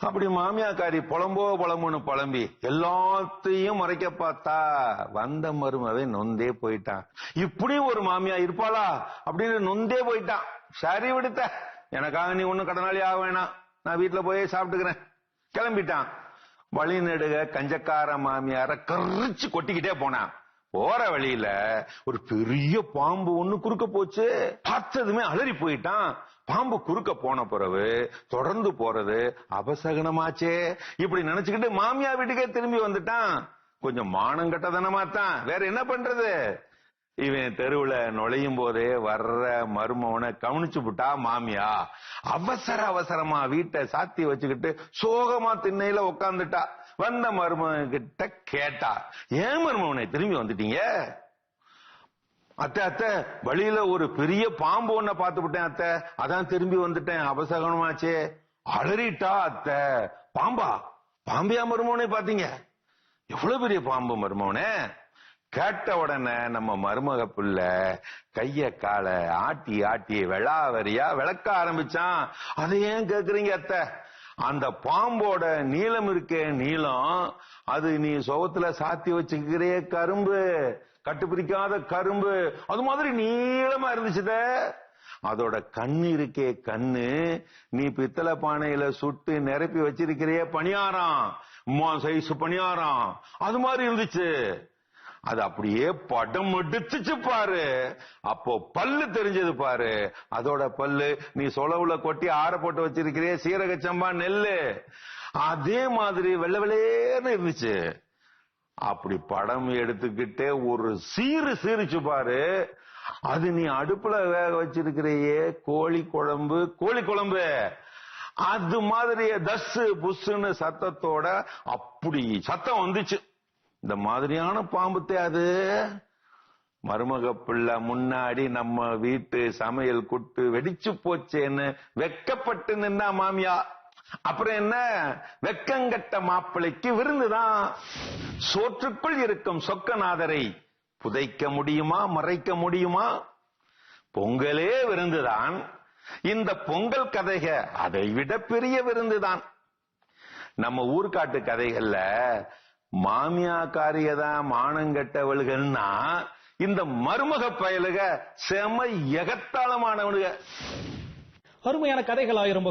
அப்படி மாமியாக்காரி புலம்போ புலம்புன்னு புலம்பி எல்லாத்தையும் மறைக்க பார்த்தா வந்த மருமவை நொந்தே போயிட்டான். இப்படி ஒரு மாமியா இருப்பாளா? அப்படின்னு நொந்தே போயிட்டான். சரி விடுத்த. எனக்காக நீ ஒண்ணும் கடனாளி ஆக வேணாம். நான் வீட்டுல போய் சாப்பிட்டுக்கிறேன். கிளம்பிட்டான். வழி நெடுக கஞ்சக்கார மாமியார கரிச்சு கொட்டிக்கிட்டே போனான். போற வழியில ஒரு பெரிய பாம்பு ஒண்ணு குறுக்க போச்சு. பார்த்ததுமே அலறி போயிட்டான். பாம்பு குறுக்க போன பிறகு தொடர்ந்து போறது அபசகனமாச்சே. இப்படி நினைச்சுக்கிட்டு மாமியா வீட்டுக்கே திரும்பி வந்துட்டான். கொஞ்சம் மானம் கட்டதனமா தான். வேற என்ன பண்றது? இவன் தெருவுல நுழையும் போதே வர்ற மருமவனை கவனிச்சு விட்டா மாமியா அவசர அவசரமா வீட்டை சாத்தி வச்சுக்கிட்டு சோகமா திண்ணையில உட்காந்துட்டா வந்த மருமகன் கிட்ட கேட்டா ஏன் மருமகனை திரும்பி வந்துட்டீங்க? அத்தை அத்தை வழியில ஒரு பெரிய பாம்பு ஒன்ன பார்த்து விட்டேன் அத்தை. அதான் திரும்பி வந்துட்டேன். அபசகனமாச்சே. அலறிட்டா அத்தை. பாம்பா? பாம்பியா மருமகனை பாத்தீங்க எவ்வளவு பெரிய பாம்பு மருமவனே கேட்ட உடனே நம்ம மருமக புள்ள கைய கால ஆட்டி ஆட்டி வெளாவரியா விளக்க ஆரம்பிச்சான். அதை ஏன் கேக்குறீங்க அத்தை? அந்த பாம்போட நீளம் இருக்கே நீளம். அது நீ சுகத்துல சாத்தி வச்சுக்கிறே கரும்பு கட்டுப்பிடிக்காத கரும்பு. அது மாதிரி நீளமா இருந்துச்சுத. அதோட கண்ணு இருக்கே கண்ணு. நீ பித்தளை பானையில சுட்டு நிரப்பி வச்சிருக்கிறியே பணியாரம். சைஸ் பணியாரம். அது மாதிரி இருந்துச்சு. அது அப்படியே படம் எடுத்துச்சு பாரு. அப்போ பல்லு தெரிஞ்சது பாரு. அதோட பல்லு நீ சொலவுல கொட்டி ஆற போட்டு வச்சிருக்கிறிய சீரக சம்பா நெல்லு. அதே மாதிரி வெள்ளை வெள்ளேன்னு இருந்துச்சு. அப்படி படம் எடுத்துக்கிட்டே ஒரு சீரு சீரிச்சு பாரு. அது நீ அடுப்புல வேக வச்சிருக்கிறையே கோழி குழம்பு கோழி குழம்பு. அது மாதிரியே தஸ் புஸ்ஸுன்னு சத்தத்தோட அப்படி சத்தம் வந்துச்சு. இந்த மாதிரியான பாம்புத்தே அது. மருமக பிள்ளை முன்னாடி நம்ம வீட்டு சமையல் குட்டு வெடிச்சு போச்சேன்னு வெக்கப்பட்டு நின்னா மாமியா. அப்புறம் என்ன? வெக்கங்கட்ட மாப்பிளைக்கு விருந்துதான். சோற்றுக்குள் இருக்கும் சொக்கநாதரை புதைக்க முடியுமா மறைக்க முடியுமா? பொங்கலே விருந்துதான். இந்த பொங்கல் கதைக அதை விட பெரிய விருந்துதான். நம்ம ஊர்காட்டு கதைகள்ல மாமியாக்காரியதா காரியதான் மானங்கெட்டவள்கள்னா இந்த மருமக பயலுக செம எகத்தாளமானவனுங்க அருமையான கதைகள் ஆயிரம்